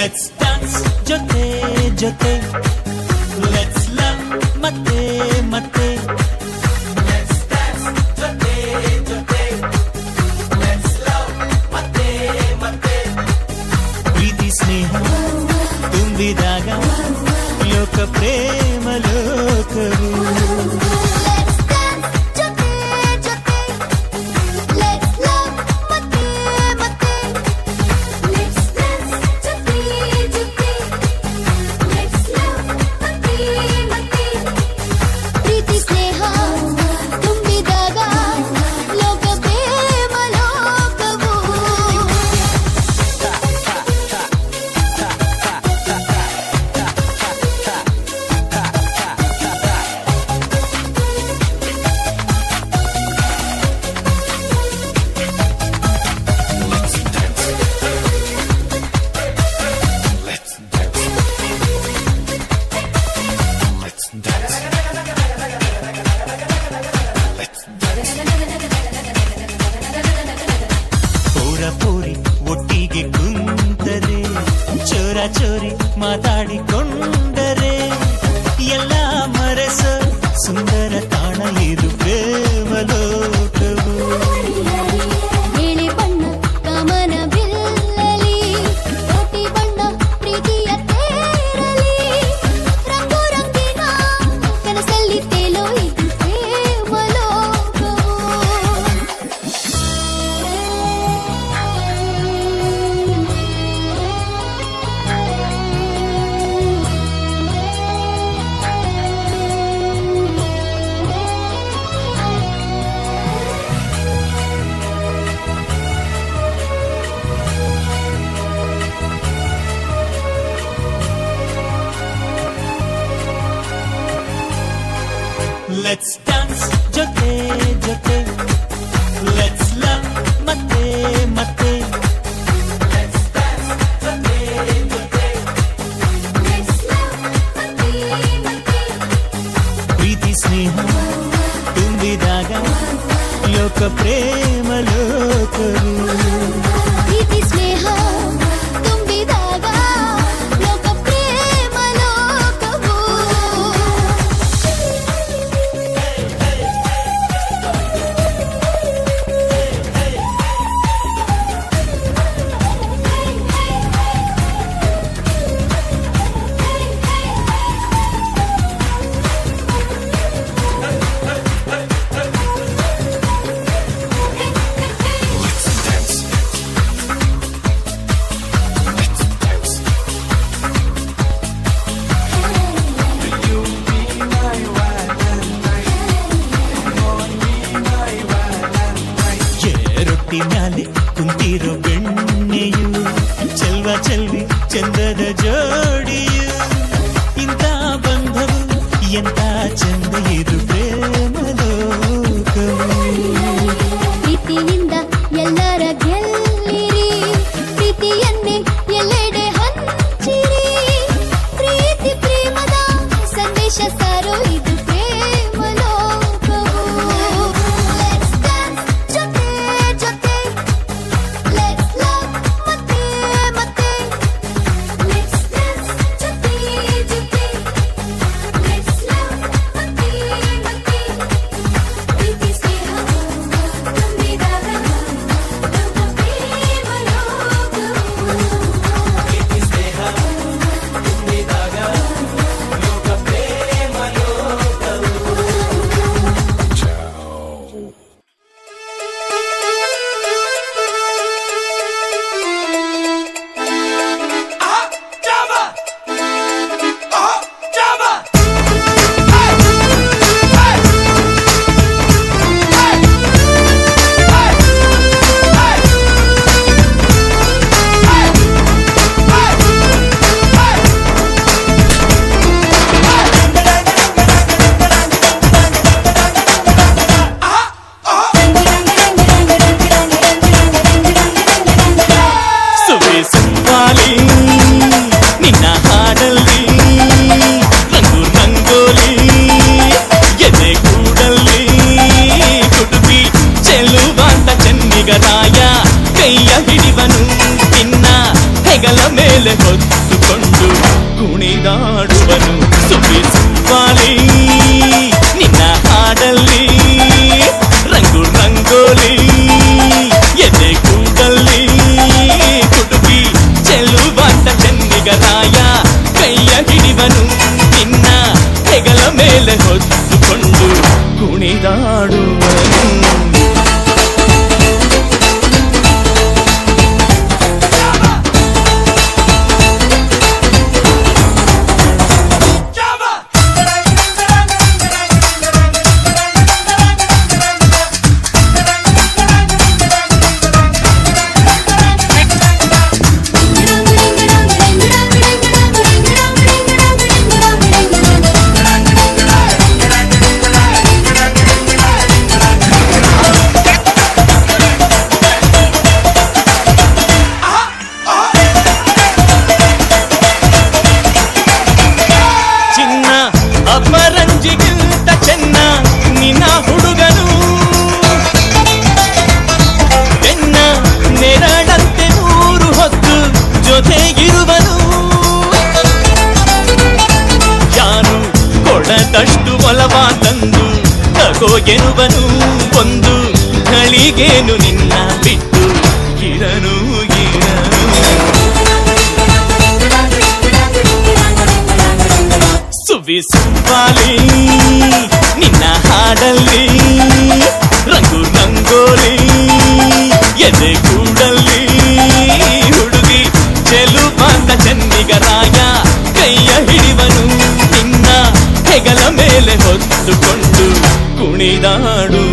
Let's dance jote jote Let's love mate mate Let's dance jote jote Let's love mate mate ప్రీతి స్నేహం తుందిదాగా లోక ప్రేమ లోకము தாடி ಎನ್ನುವನು ಒಂದು ಗಳಿಗೇನು ನಿನ್ನ ಬಿಟ್ಟು ಇರನು ಗಿರನು. ಸುವಿ ನಿನ್ನ ಹಾಡಲ್ಲಿ, ರಂಗು ರಂಗೋಲಿ, ಎದೆ ಕೂಡಲ್ಲಿ, ಹುಡುಗಿ ಚೆಲು ಬಂದ ಕೈಯ കുണിതാടൂ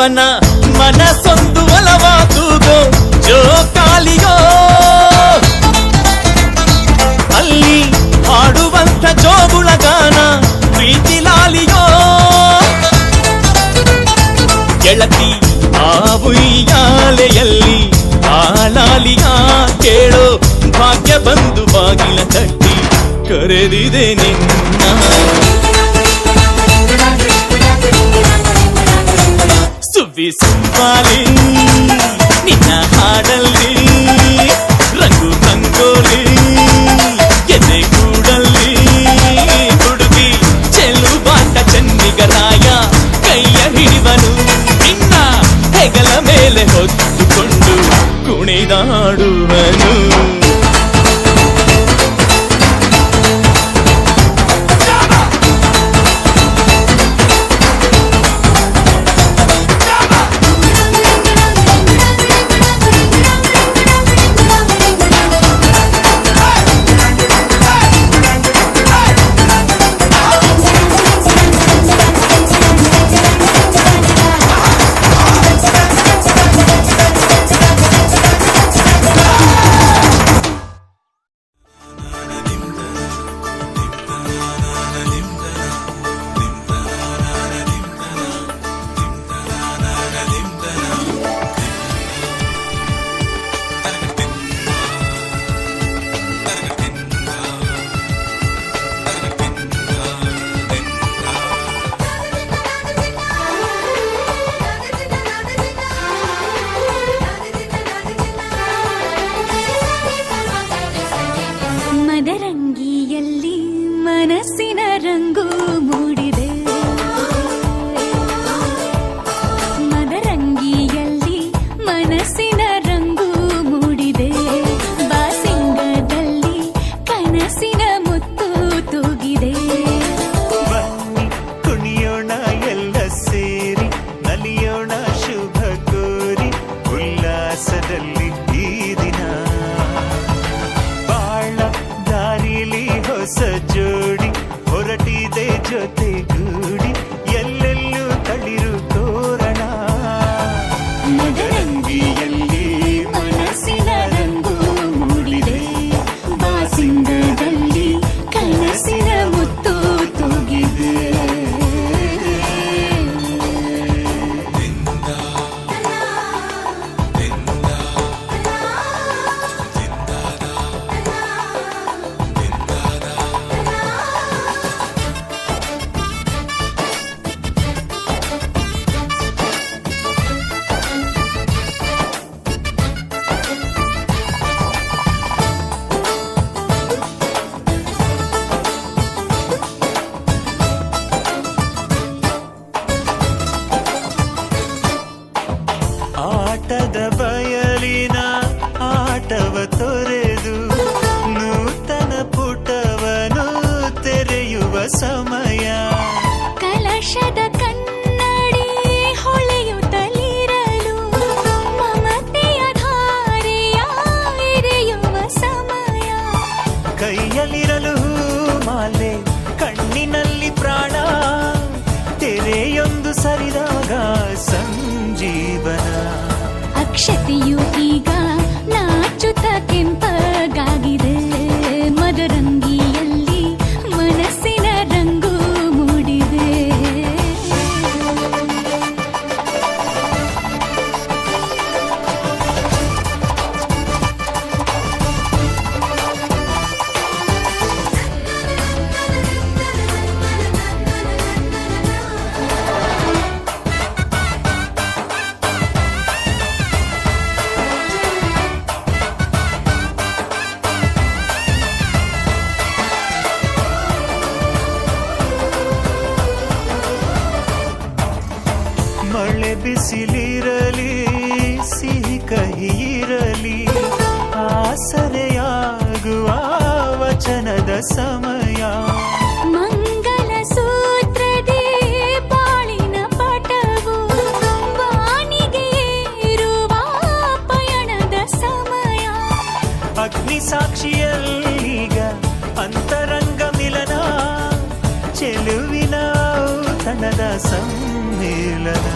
ಅವನ ಮನಸ್ಸೊಂದು ಒಲವಾದುದು ಜೋಕಾಲಿಯೋ ಅಲ್ಲಿ ಹಾಡುವಂತ ಜೋಗುಳ ಗಾನ ಪ್ರೀತಿ ಲಾಲಿಯೋ. ಗೆಳತಿ ಆ ಉಯ್ಯಾಲೆಯಲ್ಲಿ ಆಲಾಲಿಯ ಕೇಳೋ ಭಾಗ್ಯ ಬಂದು ಬಾಗಿಲ ತಟ್ಟಿ ಕರೆದಿದೆ ನಿನ್ನ. ಸುವ್ವಿ ಸುವ್ವಾಲಿ ನಿನ್ನ ಹಾಡಲ್ಲಿ ರಂಗು ರಂಗೋಲಿ ಎದೆ ಕೂಡಲ್ಲಿ ಹುಡುಗಿ ಚೆಲುವಾಟ ಚೆನ್ನಿಗರಾಯ ಕೈಯ ಹಿಡಿವನು ನಿನ್ನ ಹೆಗಲ ಮೇಲೆ ಹೊತ್ತುಕೊಂಡು ಕುಣಿದಾಡುವನು ಹೊರಟಿದೆ ಜೊತೆಗೂಡಿ ಮನದ ಬಯಲಿನ ಆಟವ ತೊರೆದು ನೂತನ ಪುಟವನು ತೆರೆಯುವ ಸಮಯ. ಕಲಶದ ಕನ್ನಡಿ ಹೊಳೆಯುತ್ತಲಿರಲು ಮಮತೆಯ ಧಾರೆಯ ಎರೆಯುವ ಸಮಯ. ಕೈಯಲ್ಲಿರಲು ಮಾಲೆ ಕಣ್ಣಿನಲ್ಲಿ ಪ್ರಾಣ ತೆರೆಯೊಂದು ಸರಿದಾಗ ಅಕ್ಷತೆಯು ಈಗ ಸಮಯ ಮಂಗಲ ಸೂತ್ರದೇ ಬಾಳಿನ ಪಟವು ವಾನಿಗೆ ಏರುವ ಪಯಣದ ಸಮಯ ಅಗ್ನಿ ಸಾಕ್ಷಿಯಲ್ಲೀಗ ಅಂತರಂಗ ಮಿಲನ ಚೆಲುವಿನ ತನದ ಸಮ್ಮಿಲನ